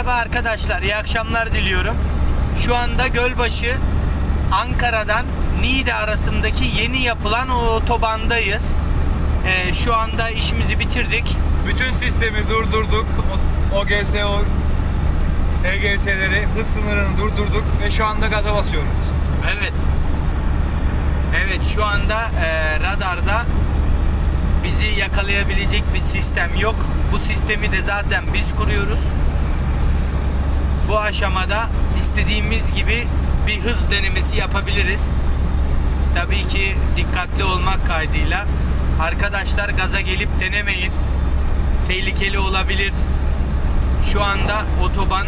Merhaba arkadaşlar, iyi akşamlar diliyorum. Şu anda Gölbaşı, Ankara'dan Niğde arasındaki yeni yapılan o otobandayız. Ee, şu anda işimizi bitirdik. Bütün sistemi durdurduk. OGS, o EGS'leri, hız sınırını durdurduk ve şu anda gaza basıyoruz. Evet. Evet şu anda e, radarda bizi yakalayabilecek bir sistem yok. Bu sistemi de zaten biz kuruyoruz. Aşamada istediğimiz gibi bir hız denemesi yapabiliriz. Tabii ki dikkatli olmak kaydıyla. Arkadaşlar gaza gelip denemeyin. Tehlikeli olabilir. Şu anda otoban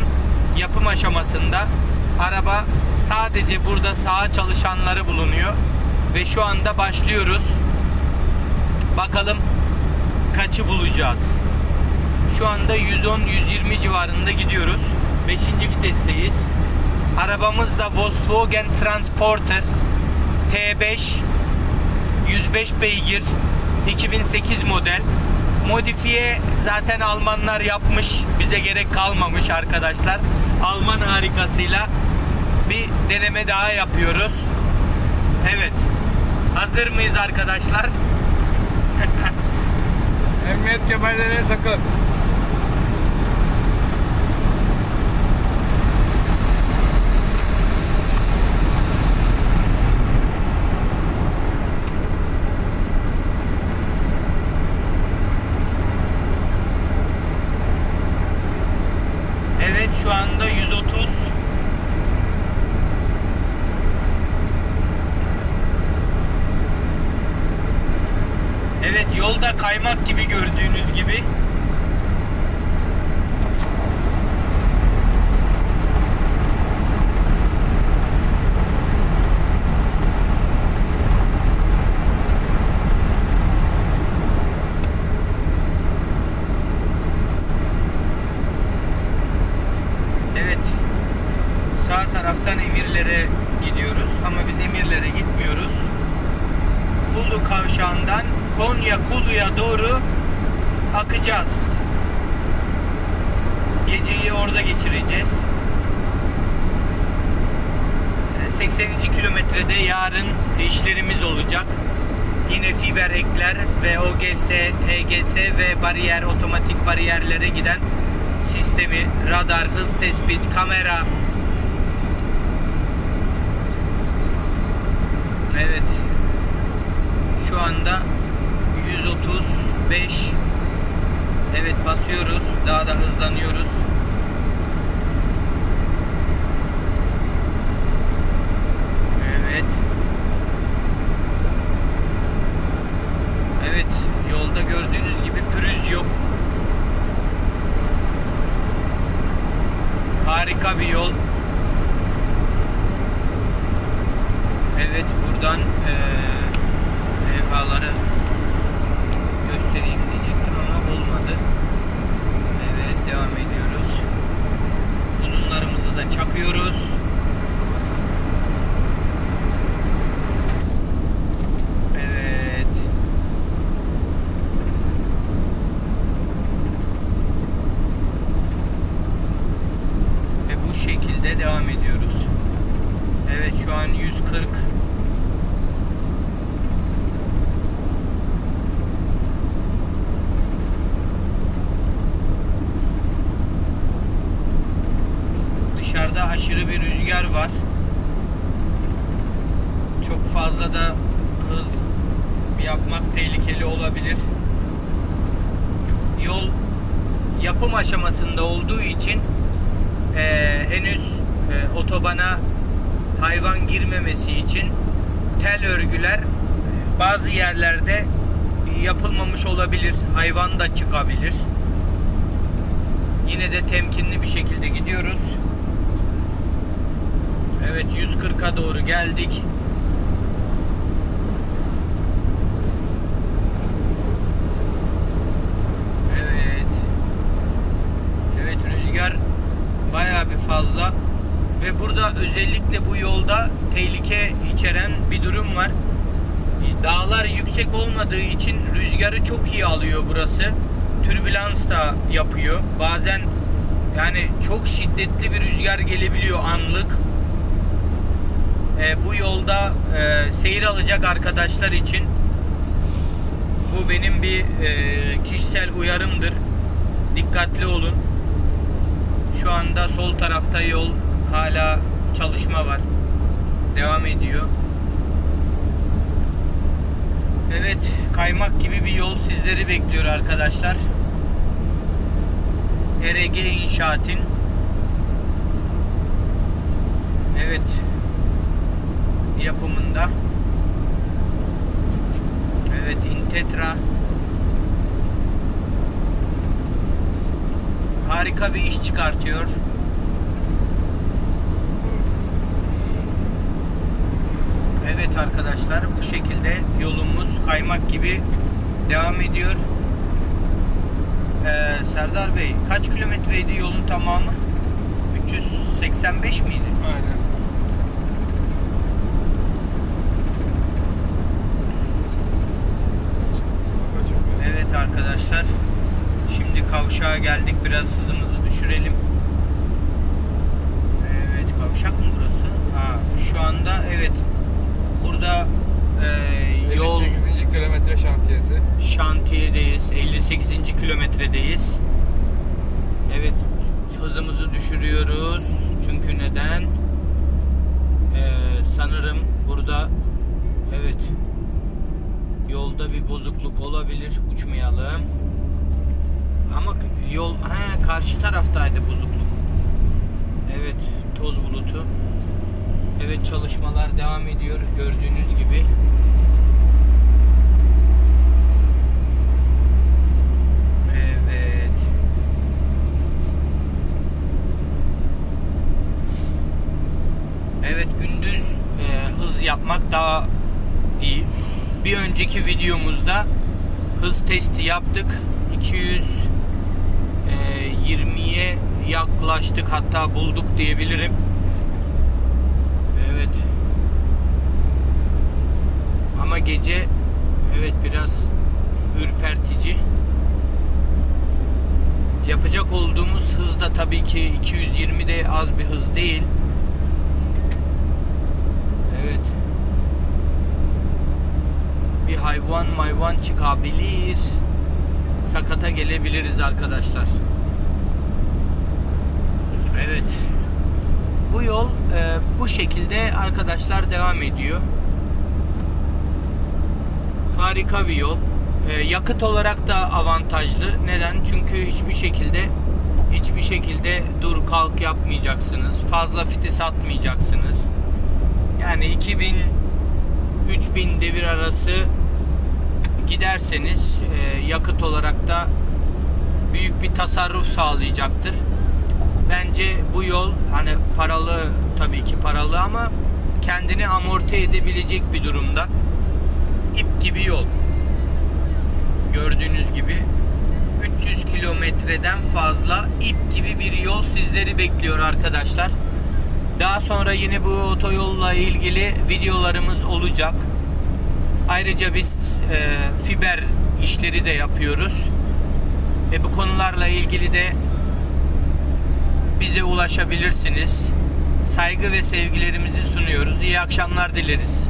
yapım aşamasında. Araba sadece burada sağa çalışanları bulunuyor. Ve şu anda başlıyoruz. Bakalım kaçı bulacağız. Şu anda 110-120 civarında gidiyoruz. 5. vitesteyiz. Arabamız da Volkswagen Transporter T5 105 beygir 2008 model. Modifiye zaten Almanlar yapmış. Bize gerek kalmamış arkadaşlar. Alman harikasıyla bir deneme daha yapıyoruz. Evet. Hazır mıyız arkadaşlar? Emniyet kemerlerine takın. Evet şu anda 130 Evet yolda kaymak gibi gördüğünüz gibi. Orada geçireceğiz. Ee, 80. kilometrede yarın işlerimiz olacak. Yine fiber ekler ve OGS, EGS ve bariyer, otomatik bariyerlere giden sistemi, radar, hız tespit, kamera. Evet. Şu anda 135 Evet basıyoruz. Daha da hızlanıyoruz. Evet. Evet, yolda gördüğünüz gibi pürüz yok. Harika bir yol. Evet, buradan eee levhaları göstereyim diyecektim ama olmadı. Evet, devam ediyoruz. Uzunlarımızı da çakıyoruz. Evet. Ve bu şekilde devam ediyoruz. Evet şu an 140 Dışarıda aşırı bir rüzgar var. Çok fazla da hız yapmak tehlikeli olabilir. Yol yapım aşamasında olduğu için eee, henüz eee, otobana hayvan girmemesi için tel örgüler bazı yerlerde yapılmamış olabilir. Hayvan da çıkabilir. Yine de temkinli bir şekilde gidiyoruz. Evet 140'a doğru geldik. Evet. Evet rüzgar bayağı bir fazla ve burada özellikle bu yolda tehlike içeren bir durum var. Dağlar yüksek olmadığı için rüzgarı çok iyi alıyor burası. Türbülans da yapıyor. Bazen Yani çok şiddetli bir rüzgar gelebiliyor anlık. E, bu yolda e, seyir alacak arkadaşlar için bu benim bir e, kişisel uyarımdır. Dikkatli olun. Şu anda sol tarafta yol hala çalışma var. Devam ediyor. Evet, kaymak gibi bir yol sizleri bekliyor arkadaşlar. ERG İnşaat'in Evet yapımında Evet Intetra harika bir iş çıkartıyor. Evet arkadaşlar bu şekilde yolumuz kaymak gibi devam ediyor. Ee, Serdar Bey kaç kilometreydi yolun tamamı? 385 miydi? Aynen. Evet arkadaşlar. Şimdi kavşağa geldik. Biraz hızımızı düşürelim. Evet kavşak mı burası? Ha, şu anda evet. Burada e, yol 58. kilometre şantiyesi. şantiyedeyiz. 58. kilometredeyiz. Evet hızımızı düşürüyoruz. Çünkü neden? Ee, sanırım burada evet yolda bir bozukluk olabilir. Uçmayalım. Ama yol he, karşı taraftaydı bozukluk. Evet toz bulutu. Evet çalışmalar devam ediyor gördüğünüz gibi. Evet. Evet gündüz e, hız yapmak daha iyi. Bir önceki videomuzda hız testi yaptık. 220'ye yaklaştık hatta bulduk diyebilirim. Evet. Ama gece evet biraz ürpertici. Yapacak olduğumuz hız da tabii ki 220 de az bir hız değil. Evet. Bir hayvan mayvan çıkabilir. Sakata gelebiliriz arkadaşlar. Evet. Bu yol e, bu şekilde arkadaşlar devam ediyor. Harika bir yol. E, yakıt olarak da avantajlı. Neden? Çünkü hiçbir şekilde hiçbir şekilde dur kalk yapmayacaksınız. Fazla fitis atmayacaksınız. Yani 2000 3000 devir arası giderseniz e, yakıt olarak da büyük bir tasarruf sağlayacaktır. Bence bu yol hani paralı tabii ki paralı ama kendini amorti edebilecek bir durumda. İp gibi yol. Gördüğünüz gibi 300 kilometreden fazla ip gibi bir yol sizleri bekliyor arkadaşlar. Daha sonra yine bu otoyolla ilgili videolarımız olacak. Ayrıca biz e, fiber işleri de yapıyoruz. Ve bu konularla ilgili de bize ulaşabilirsiniz. Saygı ve sevgilerimizi sunuyoruz. İyi akşamlar dileriz.